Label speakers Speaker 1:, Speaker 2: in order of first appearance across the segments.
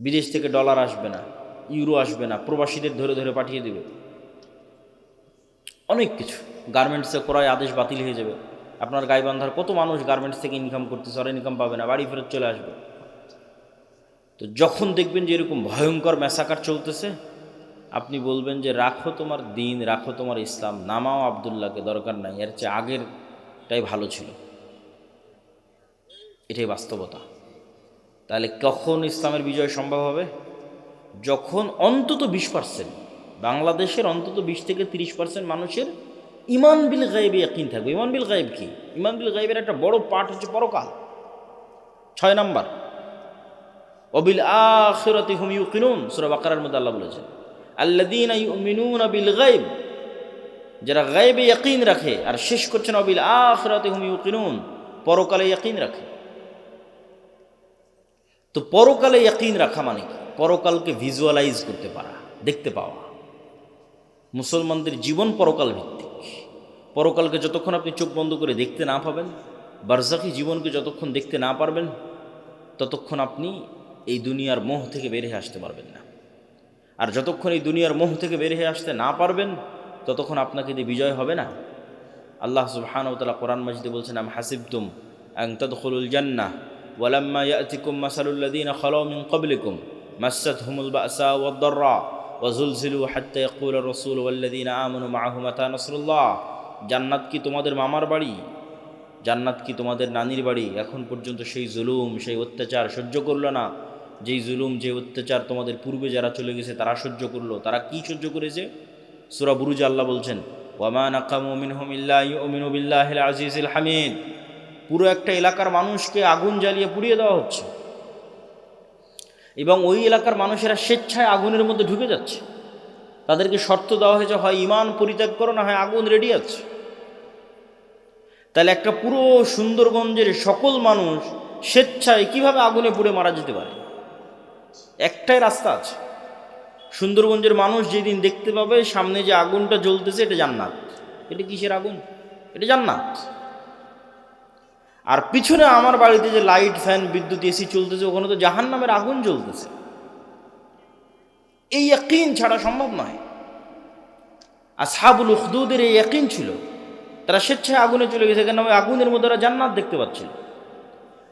Speaker 1: বিদেশ থেকে ডলার আসবে না, ইউরো আসবে না, প্রবাসীদের ধরে ধরে পাঠিয়ে দেবে। অনেক কিছু। গার্মেন্টসে ক্রয় আদেশ বাতিল হয়ে যাবে। আপনার গাইবান্ধার কত মানুষ গার্মেন্টস থেকে ইনকাম করতেছে ওরা ইনকাম পাবে না, বাড়ি ফেরত চলে আসবে। তো যখন দেখবেন যে এরকম ভয়ঙ্কর মেসাকার চলতেছে, আপনি বলবেন যে, রাখো তোমার দিন, রাখো তোমার ইসলাম, নামাও আবদুল্লাহকে, দরকার নাই। এর চেয়ে আগেরটাই ভালো ছিল। এটাই বাস্তবতা। তাহলে কখন ইসলামের বিজয় সম্ভব হবে? যখন অন্তত বিশ পার্সেন্ট বাংলাদেশের অন্তত বিশ থেকে তিরিশ পার্সেন্ট মানুষের ইমান বিল গাইবে ইয়াকিন থাকবে। ইমান বিল গাইব কি? ইমান বিল গাইবের একটা বড় পার্ট হচ্ছে পরকাল। ছয় নাম্বার অবিল আখিরাতি হুম ইউ কিনুন সূরা বাকারার মধ্যে আল্লাহ বলেছেন, আল্লাযীনা ইউমিনুনা বিল গায়ব, যারা গায়বে ইয়াকিন রাখে আর শেষ করছেন অবিল আখিরাতি হুম ইউকিনুন, পরকালে ইয়াকিন রাখে। তো পরকালে ইয়াকিন রাখা মানে পরকালকে ভিজুয়ালাইজ করতে পারা, দেখতে পাওয়া। মুসলমানদের জীবন পরকাল ভিত্তিক। পরকালকে যতক্ষণ আপনি চোখ বন্ধ করে দেখতে না পাবেন বারজাকি জীবনকে যতক্ষণ দেখতে না পারবেন, ততক্ষণ আপনি এই দুনিয়ার মোহ থেকে বের হয়ে আসতে পারবেন না। আর যতক্ষণ এই দুনিয়ার মোহ থেকে বের হয়ে আসতে না পারবেন, ততক্ষণ আপনাকে দিয়ে বিজয় হবে না। আল্লাহ সুবহানাহু ওয়া তাআলা কোরআন মাজিদে বলছেন, আম হাসিবতুম আন তাদখুলুল জান্নাহ। ওয়ালাম্মা ইয়াতিকুম মাসালুল লাযীনা খালাউ মিন ক্বাবলিকুম, মাসাতহুমুল বাসা ওয়াদ-দাররা ওয়াজুলজিলু হাত্তা ইয়াকুলা রাসূল ওয়াল্লাযীনা আমানু মাআহু মাতা নাসরুল্লাহ। জান্নাত কি তোমাদের মামার বাড়ি? জান্নাত কি তোমাদের নানির বাড়ি? এখন পর্যন্ত সেই জুলুম, সেই অত্যাচার সহ্য করল না। যেই জুলুম, যে অত্যাচার তোমাদের পূর্বে যারা চলে গেছে, তারা সহ্য করল। তারা কি সহ্য করেছে? সুরা বুরুজ আল্লাহ বলছেন ওয়ামান আকামু মিনহুম ইল্লা ইউমিনু বিল্লাহিল আজিজিল হামিদ। পুরো একটা এলাকার মানুষকে আগুন জ্বালিয়ে পুড়িয়ে দেওয়া হচ্ছে। এবং ওই এলাকার মানুষেরা স্বেচ্ছায় আগুনের মধ্যে ঢুকে যাচ্ছে। তাদেরকে শর্ত দেওয়া হয়েছে, হয় ইমান পরিত্যাগ করো, না হয় আগুন রেডি আছে। তাহলে একটা পুরো সুন্দরগঞ্জের সকল মানুষ স্বেচ্ছায় কীভাবে আগুনে পুড়ে মারা যেতে পারে? একটাই রাস্তা আছে। সুন্দরগঞ্জের মানুষ যেদিন দেখতে পাবে সামনে যে আগুনটা জ্বলতেছে, এটা জান্নাত। এটা কিসের আগুন? এটা জান্নাত। আর পিছনে আমার বাড়িতে যে লাইট, ফ্যান, বিদ্যুৎ, এসি চলতেছে, ওখানে তো জাহান নামের আগুন জ্বলতেছে। এই একইন ছাড়া সম্ভব নয়। আর সাবুল উখদুদের এই একইন ছিল। তারা স্বেচ্ছায় আগুনে চলে গেছে কেন আগুনের মধ্যে ওরা জান্নাত দেখতে পাচ্ছিল।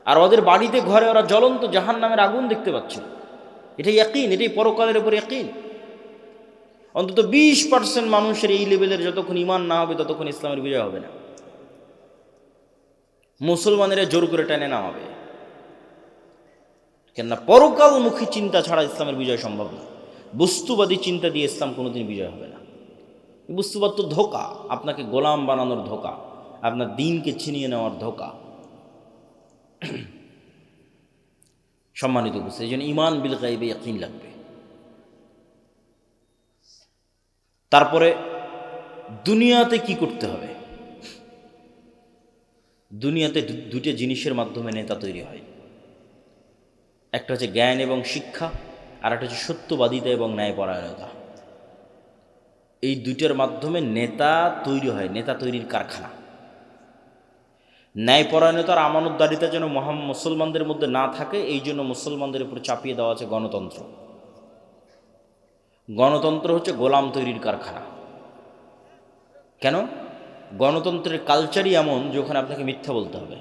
Speaker 1: আর ওদের বাড়িতে, ঘরে ওরা জ্বলন্ত জাহান নামের আগুন দেখতে পাচ্ছিল। এটাই একইন এটাই পরকালের উপর একইন অন্তত বিশ পার্সেন্ট মানুষের এই লেভেলের যতক্ষণ ইমান না হবে, ততক্ষণ ইসলামের বিজয় হবে না। মুসলমানেরা জোর করে টেনে নামাবে কেননা পরকালমুখী চিন্তা ছাড়া ইসলামের বিজয় সম্ভব না। বস্তুবাদী চিন্তা দিয়ে ইসলাম কোনোদিন বিজয় হবে না। বস্তুবাদ তো ধোকা। আপনাকে গোলাম বানানোর ধোকা। আপনার দিনকে ছিনিয়ে নেওয়ার ধোকা। সম্মানিত বুঝতে এই জন্য ইমান বিল গাইবে ইয়াকিন লাগবে। তারপরে দুনিয়াতে কি করতে হবে? দুনিয়াতে দুটো জিনিসের মাধ্যমে নেতা তৈরি হয়। একটা হচ্ছে জ্ঞান এবং শিক্ষা, আর একটা হচ্ছে সত্যবাদিতা এবং ন্যায়পরায়ণতা। এই দুইটার মাধ্যমে নেতা তৈরি হয়, নেতা তৈরির কারখানা। ন্যায়পরায়ণতার আমানতদারিতা যেন মহা মুসলমানদের মধ্যে না থাকে, এই জন্য মুসলমানদের উপর চাপিয়ে দেওয়া আছে গণতন্ত্র। গণতন্ত্র হচ্ছে গোলাম তৈরির কারখানা। কেন? গণতন্ত্রের কালচারই এমন যে ওখানে আপনাকে মিথ্যা বলতে হবে।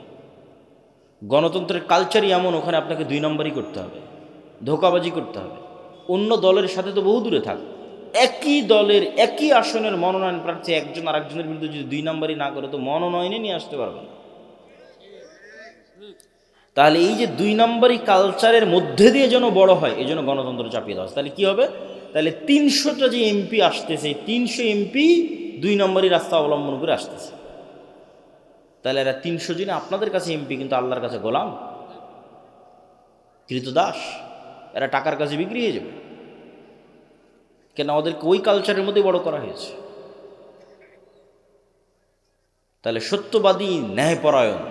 Speaker 1: গণতন্ত্রের কালচারই এমন, ওখানে আপনাকে দুই নম্বরই করতে হবে। ধোকাবাজি করতে হবে। অন্য দলের সাথে তো বহু দূরে থাক। একই দলের, একই আসনের মনোনয়ন প্রার্থী একজন আর একজনের বিরুদ্ধে যদি দুই নম্বরই না করে, তো মনোনয়নে নিয়ে আসতে পারবে না। তাহলে এই যে দুই নম্বরই কালচারের মধ্যে দিয়ে যেন বড় হয়, এই জন্য গণতন্ত্র চাপিয়ে দেওয়া তাহলে কী হবে? তাহলে তিনশোটা যে এমপি আসতেছে, তিনশো এমপি দুই নম্বরই রাস্তা অবলম্বন করে আসতেছে। তাহলে এরা তিনশো জন আপনাদের কাছে এমপি কিন্তু আল্লাহর কাছে গোলাম? কৃতদাস এরা টাকার কাছে বিক্রি হয়ে যাবে। কেন ওদেরকে ওই কালচারের মধ্যে বড় করা হয়েছে? তাহলে সত্যবাদী ন্যায়পরায়ণ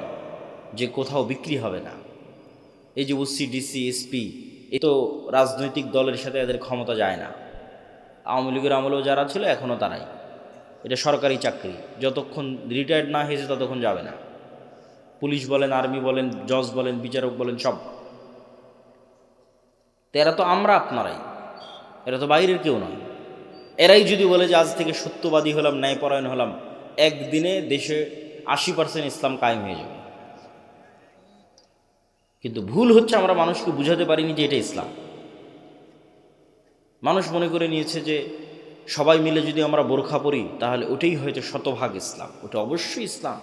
Speaker 1: যে কোথাও বিক্রি হবে না। এই যে ওসি, ডিসি, এসপি, এ তো রাজনৈতিক দলের সাথে এদের ক্ষমতা যায় না। আওয়ামী লীগের আমলেও যারা ছিল এখনও তারাই। এটা সরকারি চাকরি। যতক্ষণ রিটায়ার্ড না হয়েছে ততক্ষণ যাবে না। পুলিশ বলেন আর্মি বলেন জজ বলেন, বিচারক বলেন, সব। তো এরা তো আমরা আপনারাই। এরা তো বাইরের কেউ নয়। এরাই যদি বলে যে, আজ থেকে সত্যবাদী হলাম, ন্যায়পরায়ণ হলাম, একদিনে দেশে আশি পার্সেন্ট ইসলাম কায়েম হয়ে যাবে। কিন্তু ভুল হচ্ছে, আমরা মানুষকে বুঝাতে পারিনি যে এটা ইসলাম। মানুষ মনে করে নিয়েছে যে সবাই মিলে যদি আমরা বোরখা পরি, তাহলে ওটাই হয়তো শতভাগ ইসলাম। ওটা অবশ্যই ইসলাম।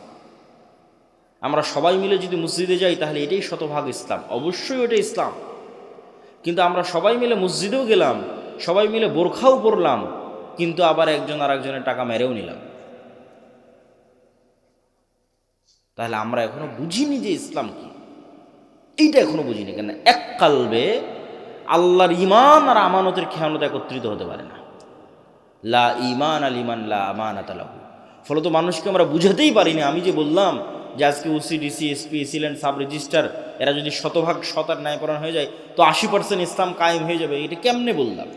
Speaker 1: আমরা সবাই মিলে যদি মসজিদে যাই, তাহলে এটাই শতভাগ ইসলাম। অবশ্যই ওটা ইসলাম। কিন্তু আমরা সবাই মিলে মসজিদেও গেলাম, সবাই মিলে বোরখাও পরলাম, কিন্তু আবার একজন আর একজনের টাকা মেরেও নিলাম। তাহলে আমরা এখনও বুঝিনি যে ইসলাম কি। এইটা এখনও বুঝিনি কেন? এক কালবে আল্লাহর ইমান আর আমানতের খেয়ানত একত্রিত হতে পারে না। লা ইমান আল ইমান লা আমানাত আলাহু ফলত মানুষকে আমরা বুঝাতেই পারিনি। আমি যে বললাম যে আজকে OC DC SP AC land sub register, এরা যদি শতভাগ শতার ন্যায়পরণ হয়ে যায়, তো আশি পার্সেন্ট ইসলাম কায়েম হয়ে যাবে। এটা কেমনে বললাম?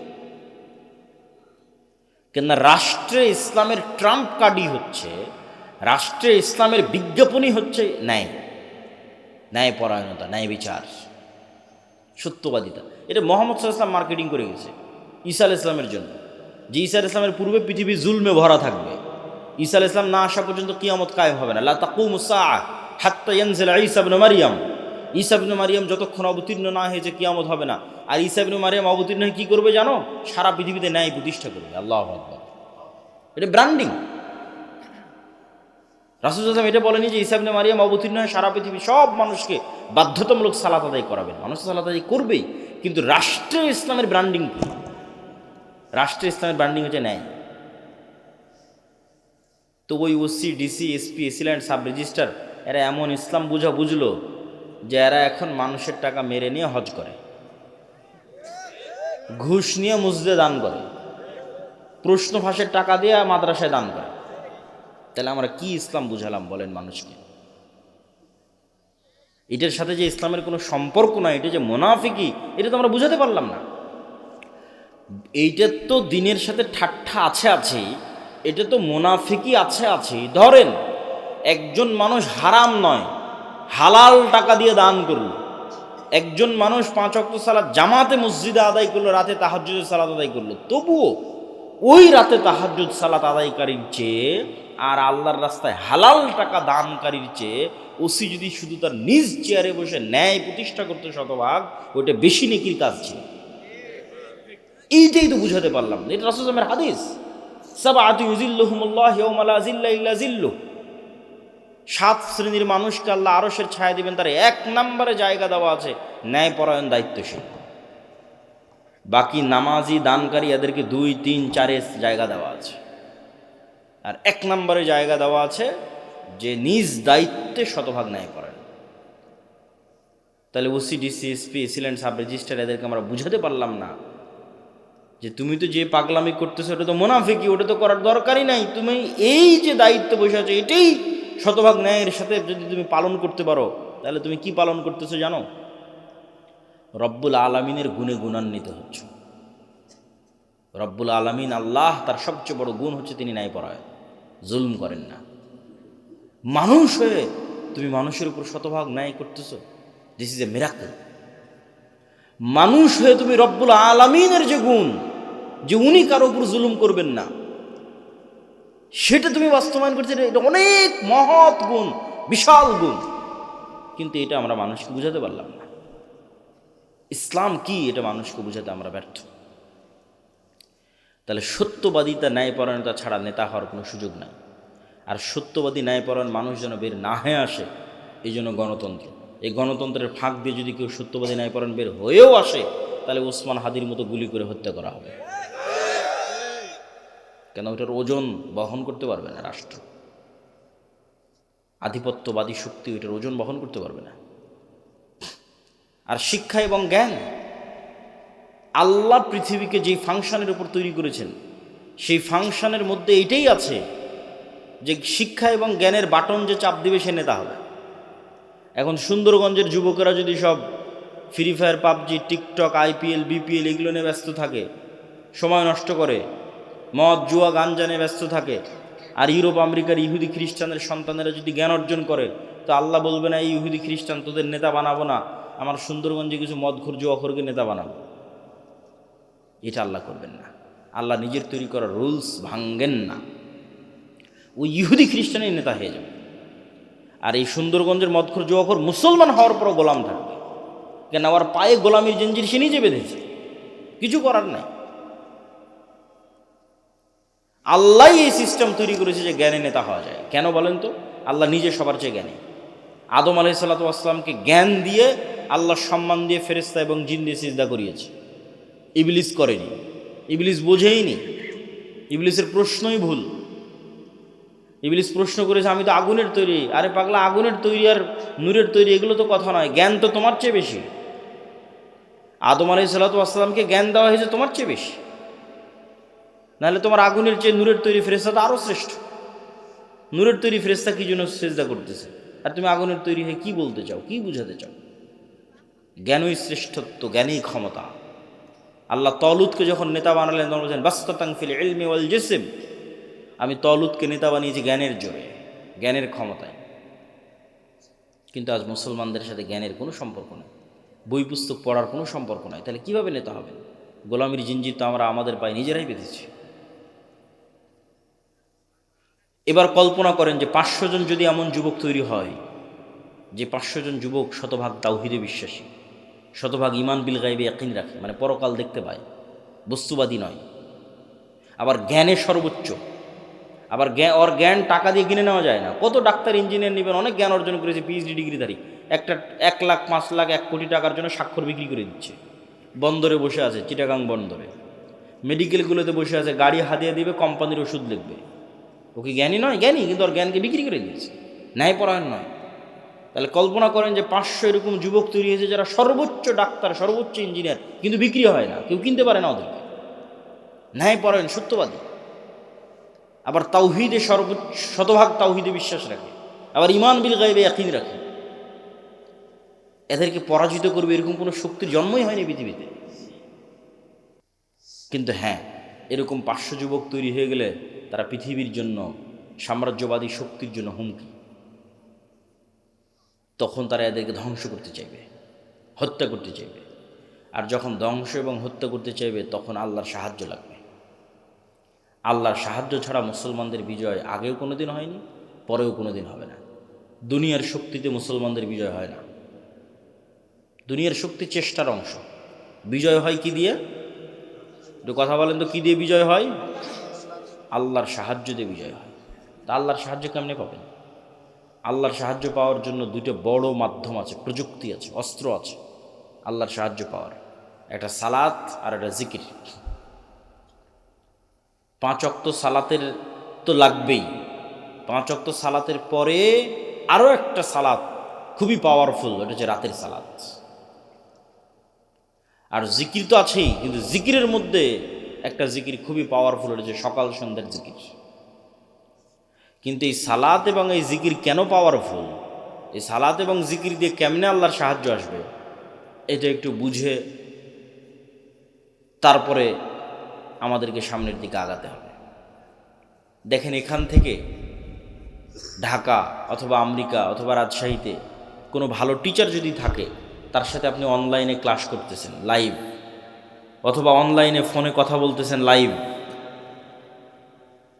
Speaker 1: কেননা রাষ্ট্রে ইসলামের ট্রাম্প কার্ডই হচ্ছে, রাষ্ট্রে ইসলামের বিজ্ঞাপনই হচ্ছে ন্যায়। ন্যায়পরায়ণতা, ন্যায় বিচার। সত্যবাদিতা। এটা মোহাম্মদ ইসলাম মার্কেটিং করে গেছে, ঈসা আল ইসলামের জন্য। যে ঈসা আল ইসলামের পূর্বে পৃথিবী জুলমে ভরা থাকবে। ঈসা আল ইসলাম না আসা পর্যন্ত কিয়ামত কায়েম হবে না। লা তাকুম হাত্তা ইয়ানজিল ঈসা ইবনে মারিয়াম। ঈসা মারিয়াম যতক্ষণ অবতীর্ণ না হয়েছে কিয়ামত হবে না। আর ঈসা মারিয়াম অবতীর্ণ হয়ে কী করবে জানো? সারা পৃথিবীতে ন্যায় প্রতিষ্ঠা করবে। আল্লাহ আকবর। এটা ব্র্যান্ডিং রাসুল আসলাম এটা বলেনি যে ইসাবনে মারিয়াম অবতীর্ণ হয়ে সারা পৃথিবী সব মানুষকে বাধ্যতামূলক সালাত আদায় করাবেন। মানুষ সালাত আদায় করবেই, কিন্তু রাষ্ট্রীয় ইসলামের ব্র্যান্ডিং কি রাষ্ট্রীয় ইসলামের ব্র্যান্ডিং হচ্ছে ন্যায়। তো ওই OC DC SP AC land sub register এরা এমন ইসলাম বুঝা বুঝলো যে এরা এখন মানুষের টাকা মেরে নিয়ে হজ করে। ঘুষ নিয়ে মসজিদে দান করে। প্রশ্ন ফাঁসের টাকা দিয়ে মাদ্রাসায় দান করে। তাহলে আমরা কি ইসলাম বুঝালাম বলেন মানুষকে? এটার সাথে যে ইসলামের কোনো সম্পর্ক নাই, এটা যে মোনাফিকি, এটা তো আমরা বুঝাতে পারলাম না। এইটার তো দিনের সাথে ঠাট্টা আছে আছেই এটা তো মোনাফিকি আছে আছেই ধরেন, একজন মানুষ হারাম নয়, হালাল টাকা দিয়ে দান করল। একজন মানুষ পাঁচ অক্ট সালাদ জামাতে মসজিদে আদায় করল, রাতে তাহাজুদের সালাদ আদায় করল। তবুও ওই রাতে তাহাজুদ সালাত আদায়কারীর চেয়ে আর আল্লাহর রাস্তায় হালাল টাকা দানকারীর চেয়ে ওসি যদি শুধু তার নিজ চেয়ারে বসে ন্যায় প্রতিষ্ঠা করতে শতভাগ, ওইটা বেশি নেকির কাজ ছিল। এইটাই তো বুঝাতে পারলাম না। এটা রাসুলের হাদিস। সাত শ্রেণির মানুষকে আল্লাহ আরসের ছায়া দিবেন, তার এক নম্বরে জায়গা দেওয়া আছে, ন্যায়পরায়ণ দায়িত্বশীল। বাকি নামাজি, দানকারী, এদেরকে দুই, তিন, চারে জায়গা দেওয়া আছে। আর এক নম্বরে জায়গা দেওয়া আছে যে নিজ দায়িত্বে শতভাগ ন্যায় করেন তাহলে OC DC SP AC land sub register এদেরকে আমরা বুঝাতে পারলাম না। যে তুমি তো যে পাগলামি করতেছো, ওটা তো মোনাফিকি ওটা তো করার দরকারই নাই। তুমি এই যে দায়িত্ব বসে আছো, এটাই শতভাগ ন্যায়ের সাথে যদি তুমি পালন করতে পারো, তাহলে তুমি কি পালন করতেছো জানো? রব্বুল আলমিনের গুণে গুণান্বিত হচ্ছ। রব্বুল আলমিন আল্লাহ তার সবচেয়ে বড় গুণ হচ্ছে তিনি ন্যায় পড়ায় জুলম করেন না। মানুষ হয়ে তুমি মানুষের উপর শতভাগ ন্যায় করতেছো দিস ইজ এ মিরাকল মানুষ হয়ে তুমি রব্বুল আলমিনের যে গুণ যে উনি কারও উপর জুলুম করবেন না। সেটা তুমি বাস্তবায়ন করছ এটা অনেক মহৎ গুণ, বিশাল গুণ। কিন্তু এটা আমরা মানুষকে বুঝাতে পারলাম না। ইসলাম কি এটা মানুষকে বুঝাতে আমরা ব্যর্থ। তাহলে সত্যবাদিতা ন্যায়পরায়ণতা ছাড়া নেতা হওয়ার কোনো সুযোগ নাই। আর সত্যবাদী ন্যায়পরায়ণ মানুষ যেন বের না হয়ে আসে, এই জন্য গণতন্ত্র। এই গণতন্ত্রের ফাঁক দিয়ে যদি কেউ সত্যবাদী ন্যায়পরায়ণ বের হয়েও আসে, তাহলে ওসমান হাদির মতো গুলি করে হত্যা করা হবে। কেন ওটার ওজন বহন করতে পারবে না রাষ্ট্র? আধিপত্যবাদী শক্তি ওইটার ওজন বহন করতে পারবে না। আর শিক্ষা এবং জ্ঞান, আল্লাহ পৃথিবীকে যেই ফাংশনের উপর তৈরি করেছেন, সেই ফাংশনের মধ্যে এইটাই আছে যে শিক্ষা এবং জ্ঞানের বাটন যে চাপ দিবে সে নেতা হবে। এখন সুন্দরগঞ্জের যুবকেরা যদি সব Free Fire PUBG, TikTok, IPL, BPL এগুলো নিয়ে ব্যস্ত থাকে, সময় নষ্ট করে মদ, জুয়া গাঞ্জা নিয়ে ব্যস্ত থাকে। আর ইউরোপ, আমেরিকার ইহুদি খ্রিস্টানের সন্তানেরা যদি জ্ঞান অর্জন করে, তো আল্লাহ বলবে, না, এই ইহুদি খ্রিস্টান, তোদের নেতা বানাবো না। আমার সুন্দরগঞ্জে কিছু মদখোর, জুয়াখোরকে নেতা বানাবো। এটা আল্লাহ করবেন না। আল্লাহ নিজের তৈরি করা রুলস ভাঙ্গেন না। ওই ইহুদি খ্রিস্টানের নেতা হয়ে যাবে। আর এই সুন্দরগঞ্জের মদখর যুবকর মুসলমান হওয়ার পরও গোলাম থাকবে। কেন? আমার পায়ে গোলামির জঞ্জির সে নিজে বেঁধেছে। কিছু করার নাই। আল্লাহ এই সিস্টেম তৈরি করেছে যে জ্ঞানে নেতা হওয়া যায়। কেন বলেন তো? আল্লাহ নিজে সবার চেয়ে জ্ঞানী। আদম আলাই সাল্লাতামকে জ্ঞান দিয়ে আল্লাহ সম্মান দিয়ে ফেরেস্তা এবং জিন দিয়ে সিজদা করিয়েছে। ইবলিস করেনি। ইবলিস বোঝেইনি। ইবলিসের প্রশ্নই ভুল। ইবলিস প্রশ্ন করেছে, আমি তো আগুনের তৈরি। আরে পাগলা, আগুনের তৈরি আর নূরের তৈরি, এগুলো তো কথা নয়। জ্ঞান তো তোমার চেয়ে বেশি। আদম আলাই সাল্লাতামকে জ্ঞান দেওয়া হয়েছে তোমার চেয়ে বেশি। নাহলে তোমার আগুনের চেয়ে নূরের তৈরি ফেরেস্তা তো আরও শ্রেষ্ঠ। নূরের তৈরি ফেরেস্তা কি জন্য চেষ্টা করতেছে? আর তুমি আগুনের তৈরি হয়ে কি বলতে চাও, কি বুঝাতে চাও? জ্ঞানই শ্রেষ্ঠত্ব, জ্ঞানই ক্ষমতা। আল্লাহ তলুদকে যখন নেতা বানালেন, তখন বলছেন, বাস্ততাং ফিল ইলমি ওয়াল জেসেম। আমি তলুদকে নেতা বানিয়েছি জ্ঞানের জোরে, জ্ঞানের ক্ষমতায়। কিন্তু আজ মুসলমানদের সাথে জ্ঞানের কোনো সম্পর্ক নেই। বই পুস্তক পড়ার কোনো সম্পর্ক নাই। তাহলে কীভাবে নেতা হবেন? গোলামির জিঞ্জির তো আমরা, আমাদের পায়ে নিজেরাই বেঁধেছি। এবার কল্পনা করেন যে পাঁচশো জন যদি এমন যুবক তৈরি হয়, যে পাঁচশো জন যুবক শতভাগ তাওহিদে বিশ্বাসী, শতভাগ ইমান বিল গাইবে একদিন রাখে মানে পরকাল দেখতে পায়, বস্তুবাদী নয়। আবার জ্ঞানে সর্বোচ্চ, আবার জ্ঞান ওর জ্ঞান টাকা দিয়ে কিনে নেওয়া যায় না। কত ডাক্তার, ইঞ্জিনিয়ার নেবেন, অনেক জ্ঞান অর্জন করেছে পিএইচডি ডিগ্রিধারী একটা, এক লাখ, পাঁচ লাখ, এক কোটি টাকার জন্য স্বাক্ষর বিক্রি করে দিচ্ছে। বন্দরে বসে আছে, চিটাগাং বন্দরে। মেডিকেলগুলোতে বসে আছে, গাড়ি হাতিয়ে দিবে, কোম্পানির ওষুধ লিখবে। ও কি জ্ঞানী নয়? জ্ঞানী, কিন্তু ওর জ্ঞানকে বিক্রি করে দিয়েছে। ন্যায়পরায়ণ নয়। তাহলে কল্পনা করেন যে পাঁচশো এরকম যুবক তৈরি হয়েছে যারা সর্বোচ্চ ডাক্তার, সর্বোচ্চ ইঞ্জিনিয়ার, কিন্তু বিক্রি হয় না, কেউ কিনতে পারে না ওদেরকে ন্যায়পরায়ণ, সত্যবাদী। আবার তাওহিদে সর্বোচ্চ, শতভাগ তাওহিদে বিশ্বাস রাখে। আবার ইমান বিল গাইবে একই রাখে। এদেরকে পরাজিত করবে এরকম কোনো শক্তির জন্মই হয়নি পৃথিবীতে। কিন্তু হ্যাঁ এরকম পাঁচশো যুবক তৈরি হয়ে গেলে তারা পৃথিবীর জন্য, সাম্রাজ্যবাদী শক্তির জন্য হুমকি। তখন তারা এদেরকে ধ্বংস করতে চাইবে, হত্যা করতে চাইবে। আর যখন ধ্বংস এবং হত্যা করতে চাইবে, তখন আল্লাহর সাহায্য লাগবে। আল্লাহর সাহায্য ছাড়া মুসলমানদের বিজয় আগেও কোনো দিন হয়নি, পরেও কোনো দিন হবে না। দুনিয়ার শক্তিতে মুসলমানদের বিজয় হয় না। দুনিয়ার শক্তি চেষ্টার অংশ। বিজয় হয় কি দিয়ে? একটু কথা বলেন তো, কী দিয়ে বিজয় হয়? আল্লাহর সাহায্য দিয়ে বিজয় হয়। তা আল্লাহর সাহায্য কেমনে পাবেন? আল্লাহর সাহায্য পাওয়ার জন্য দুটো বড় মাধ্যম আছে, প্রযুক্তি আছে, অস্ত্র আছে, আল্লাহর সাহায্য পাওয়ার। একটা সালাত আর একটা জিকির। পাঁচ অক্ত সালাতের তো লাগবেই। পাঁচ অক্ত সালাতের পরে আরও একটা সালাত খুবই পাওয়ারফুল ওটা হচ্ছে রাতের সালাত। আর জিকির তো আছেই, কিন্তু জিকিরের মধ্যে একটা জিকির খুবই পাওয়ারফুল হচ্ছে সকাল সন্ধ্যার জিকির। কিন্তু এই সালাত এবং এই জিকির কেন পাওয়ারফুল এই সালাত এবং জিকির দিয়ে কেমনে আল্লাহর সাহায্য আসবে? এটা একটু বুঝে তারপরে আমাদেরকে সামনের দিকে আগাতে হবে। দেখেন এখান থেকে ঢাকা অথবা আমেরিকা অথবা রাজশাহীতে কোনো ভালো টিচার যদি থাকে, তার সাথে আপনি অনলাইনে ক্লাস করতেছেন লাইভ অথবা অনলাইনে ফোনে কথা বলতেছেন লাইভ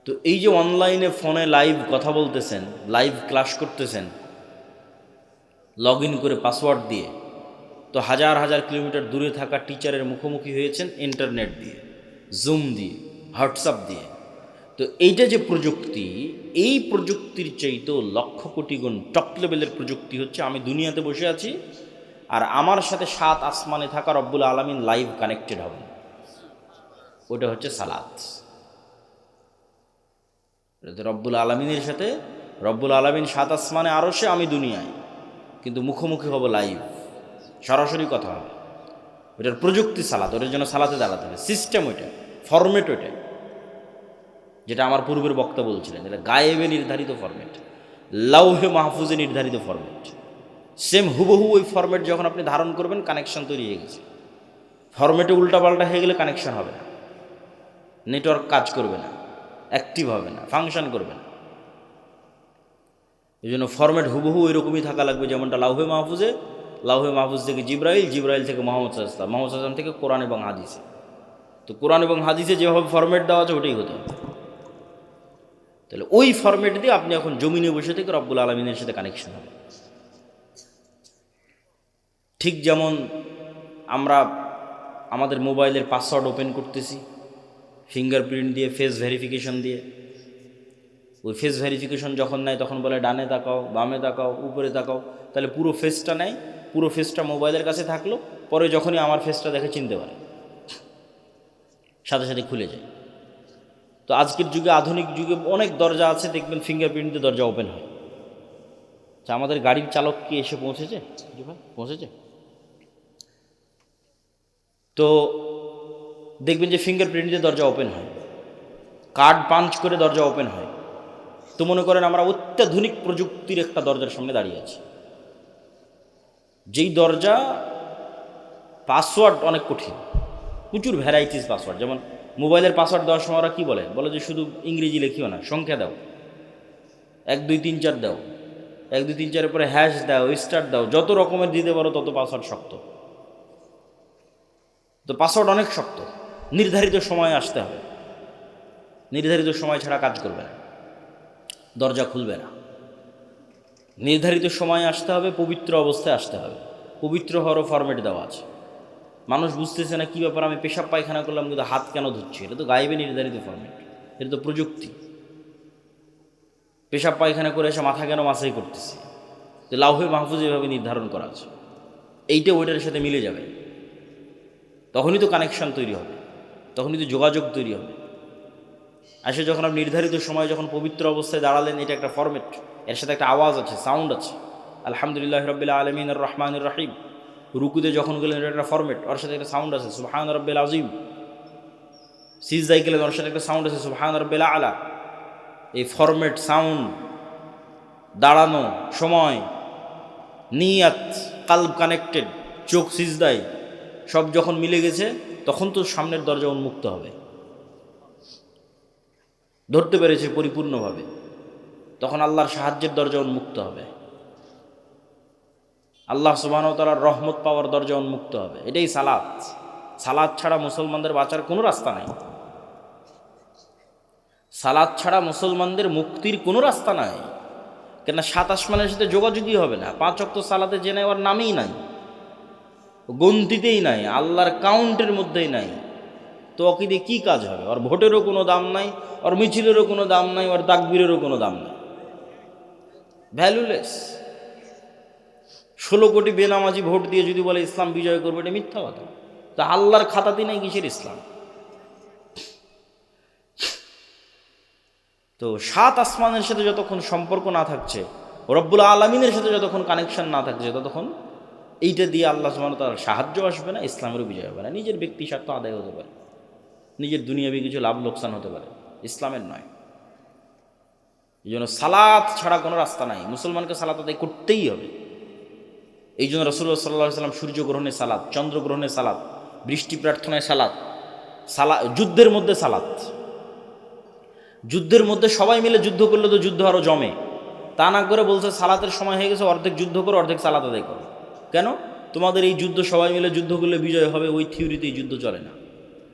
Speaker 1: তো এই যে অনলাইনে ফোনে লাইভ কথা বলতেছেন লাইভ ক্লাস করতেছেন লগ ইন করে পাসওয়ার্ড দিয়ে, তো হাজার হাজার কিলোমিটার দূরে থাকা টিচারের মুখোমুখি হয়েছেন ইন্টারনেট দিয়ে জুম দিয়ে হোয়াটসঅ্যাপ দিয়ে। তো এইটা যে প্রযুক্তি, এই প্রযুক্তির চাইতেও লক্ষ কোটি গুণ টপ লেভেলের প্রযুক্তি হচ্ছে আমি দুনিয়াতে বসে আছি আর আমার সাথে সাত আসমানে থাকা রব্বুল আলমিন লাইভ কানেক্টেড হবেন। ওটা হচ্ছে সালাত। রব্বুল আলমিনের সাথে, রব্বুল আলমিন সাত আসমানে আরও সে আমি দুনিয়ায়। কিন্তু মুখোমুখি হব লাইভ সরাসরি কথা হবে। ওটার প্রযুক্তি সালাত, ওটার জন্য সালাতে দাঁড়াতে হবে। সিস্টেম ওইটা ফরম্যাট ওইটা। যেটা আমার পূর্বের বক্তা বলছিলেন, এটা গায়েবে নির্ধারিত ফরম্যাট লাউহে মাহফুজে নির্ধারিত ফরম্যাট সেম হুবহু ওই ফরম্যাট যখন আপনি ধারণ করবেন কানেকশন তৈরি হয়ে গেছে। ফরম্যাটে উল্টাপাল্টা হয়ে গেলে কানেকশন হবে না। নেটওয়ার্ক কাজ করবে না। অ্যাক্টিভ হবে না। ফাংশন করবে না। এই জন্য ফরম্যাট হুবহু এরকমই থাকা লাগবে যেমনটা লাউহে মাহফুজে। লাউহে মাহফুজ থেকে জিব্রাইল জিব্রাইল থেকে মোহাম্মদ সাল্লাম মোহাম্মদ সাল্লাম থেকে কোরআন এবং হাদিসে। তো কোরআন এবং হাদিসে যেভাবে ফরম্যাট দেওয়া আছে, ওটাই হতে হবে। তাহলে ওই ফরম্যাট দিয়ে আপনি এখন জমিনে বসে থেকে রব্বুল আলমিনের সাথে কানেকশন হবে। ঠিক যেমন আমরা আমাদের মোবাইলের পাসওয়ার্ড ওপেন করতেছি ফিঙ্গারপ্রিন্ট দিয়ে ফেস ভেরিফিকেশন দিয়ে। ওই ফেস ভেরিফিকেশন যখন নেয় তখন বলে ডানে তাকাও, বামে তাকাও, উপরে তাকাও, তাহলে পুরো ফেসটা নেয়, পুরো ফেসটা মোবাইলের কাছে থাকল, পরে যখনই আমার ফেসটা দেখে চিনতে পারে। সাথে সাথে খুলে যায়। তো আজকের যুগে, আধুনিক যুগে অনেক দরজা আছে, দেখবেন ফিঙ্গারপ্রিন্ট দরজা ওপেন হয়। আচ্ছা আমাদের গাড়ির চালক কি এসে পৌঁছেছে? পৌঁছেছে? তো দেখবেন যে ফিঙ্গারপ্রিন্ট দিয়ে দরজা ওপেন হয়। কার্ড পাঞ্চ করে দরজা ওপেন হয়। তো মনে করেন আমরা অত্যাধুনিক প্রযুক্তির একটা দরজার সামনে দাঁড়িয়ে আছি। যেই দরজা পাসওয়ার্ড অনেক কঠিন। প্রচুর ভ্যারাইটিস পাসওয়ার্ড যেমন মোবাইলের পাসওয়ার্ড দেওয়ার সময় ওরা কী বলে? বলে যে শুধু ইংরেজি লেখিও না, সংখ্যা দাও। এক, দুই, তিন, চার দাও। এক, দুই, তিন, চারের পরে হ্যাশ দাও স্টার দাও, যত রকমের দিতে পারো তত পাসওয়ার্ড শক্ত। তো পাসওয়ার্ড অনেক শক্ত। নির্ধারিত সময় আসতে হবে। নির্ধারিত সময় ছাড়া কাজ করবে না। দরজা খুলবে না। নির্ধারিত সময় আসতে হবে, পবিত্র অবস্থায় আসতে হবে। পবিত্র হওয়ারও ফরম্যাট দেওয়া আছে। মানুষ বুঝতেছে না কী ব্যাপার, আমি পেশাব পায়খানা করলাম, কিন্তু হাত কেন ধুচ্ছি এটা তো গাইবে নির্ধারিত ফরম্যাট এটা তো প্রযুক্তি। পেশাব পায়খানা করে এসে মাথা কেন মাসাই করতেছি? তো লাউহে মাহফুজ এভাবে নির্ধারণ করা আছে। এইটা ওইটার সাথে মিলে যাবে। তখনই তো কানেকশন তৈরি হবে। তখনই তো যোগাযোগ তৈরি হবে। আসে যখন আপনি নির্ধারিত সময় যখন পবিত্র অবস্থায় দাঁড়ালেন, এটা একটা ফরম্যাট এর সাথে একটা আওয়াজ আছে সাউন্ড আছে। আলহামদুলিল্লাহ রবিল্লা আলমিন রহমান রাহিম। রুকুতে যখন গেলেন, এটা একটা ফরম্যাট ওর সাথে একটা সাউন্ড আছে, সুবহান রব্বিল আজিম সিজদাই গেলেন, ওর সাথে একটা সাউন্ড আছে, সুবহান রব্বিল আলা। এই ফরম্যাট সাউন্ড দাঁড়ানো, সময়, নিয়াত, কাল্ব কানেক্টেড চোখ সিজদাই সব যখন মিলে গেছে, তখন তো সামনের দরজা উন্মুক্ত হবে। ধরতে পেরেছে পরিপূর্ণভাবে। তখন আল্লাহর সাহায্যের দরজা উন্মুক্ত হবে। আল্লাহ সুবাহতালার রহমত পাওয়ার দরজা উন্মুক্ত হবে। এটাই সালাদ সালাদ ছাড়া মুসলমানদের বাঁচার কোনো রাস্তা নাই। সালাদ ছাড়া মুসলমানদের মুক্তির কোনো রাস্তা নাই। কেন সাত আসমানের সাথে যোগাযোগই হবে না। পাঁচ অক্ত সালাতে জেনে নেওয়ার নামই নাই। গন্তিতেই নাই, আল্লাহর কাউন্টের মধ্যেই নাই। তো ওকে দিয়ে কী কাজ হবে? ওর ভোটেরও কোনো দাম নাই, ওর মিছিলেরও কোনো দাম নাই, ওর তাকবীরেরও কোনো দাম নাই। ভ্যালুলেস ষোলো কোটি বেনামাজি ভোট দিয়ে যদি বলে ইসলাম বিজয় করবে, এটা মিথ্যা কথা। তা আল্লাহর খাতাতে নাই কিসের ইসলাম? তো সাত আসমানের সাথে যতক্ষণ সম্পর্ক না থাকছে, রব্বুল আলমিনের সাথে যতক্ষণ কানেকশন না থাকছে, ততক্ষণ এইটা দিয়ে আল্লাহ সুমান তার সাহায্য আসবে না, ইসলামেরও বিজয় হবে না। নিজের ব্যক্তি স্বার্থ আদায় হতে পারে। নিজের দুনিয়াবি কিছু লাভ লোকসান হতে পারে। ইসলামের নয়। এই জন্য সালাত ছাড়া কোনো রাস্তা নাই। মুসলমানকে সালাত আদায় করতেই হবে। এই জন্য রসুল্লাহ সাল্লাহ সাল্লাম সূর্যগ্রহণে সালাত চন্দ্রগ্রহণে সালাত, বৃষ্টি প্রার্থনায় সালাত, সালা, যুদ্ধের মধ্যে সালাত। যুদ্ধের মধ্যে সবাই মিলে যুদ্ধ করলে তো যুদ্ধ আরও জমে। তা না করে বলছে সালাতের সময় হয়ে গেছে, অর্ধেক যুদ্ধ করো, অর্ধেক সালাত আদায় করো। কেন? তোমাদের এই যুদ্ধ, সবাই মিলে যুদ্ধ করলে বিজয় হবে, ওই থিওরিতে এই যুদ্ধ চলে না।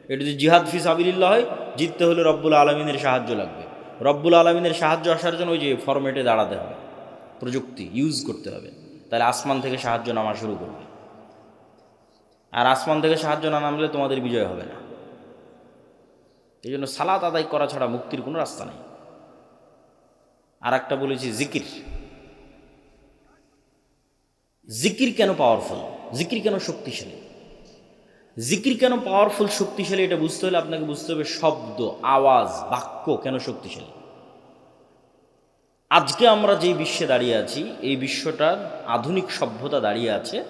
Speaker 1: এটা যদি জিহাদ ফিস আবিল্লাহ হয়, জিততে হলে রব্বুল আলমিনের সাহায্য লাগবে। রব্বুল আলমিনের সাহায্য আসার জন্য ওই যে ফরম্যাটে দাঁড়াতে হবে, প্রযুক্তি ইউজ করতে হবে। তাহলে আসমান থেকে সাহায্য নামা শুরু করবে। আর আসমান থেকে সাহায্য না নামলে তোমাদের বিজয় হবে না। এই জন্য সালাত আদায় করা ছাড়া মুক্তির কোনো রাস্তা নেই। আর একটা বলেছি জিকির। জিকির কেন পাওয়ারফুল জিকির কেন শক্তিশালী? জিকির কেন পাওয়ারফুল শক্তিশালী এটা বুঝতে হলে আপনাকে বুঝতে হবে শব্দ, আওয়াজ, বাক্য কেন শক্তিশালী? আজকে আমরা যেই বিশ্বে দাঁড়িয়ে আছি, এই বিশ্বটার আধুনিক সভ্যতা দাঁড়িয়ে আছে,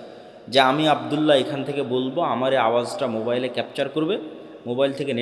Speaker 1: যে আমি আবদুল্লাহ এখান থেকে বলব, আমার এই আওয়াজটা মোবাইলে ক্যাপচার করবে মোবাইল থেকে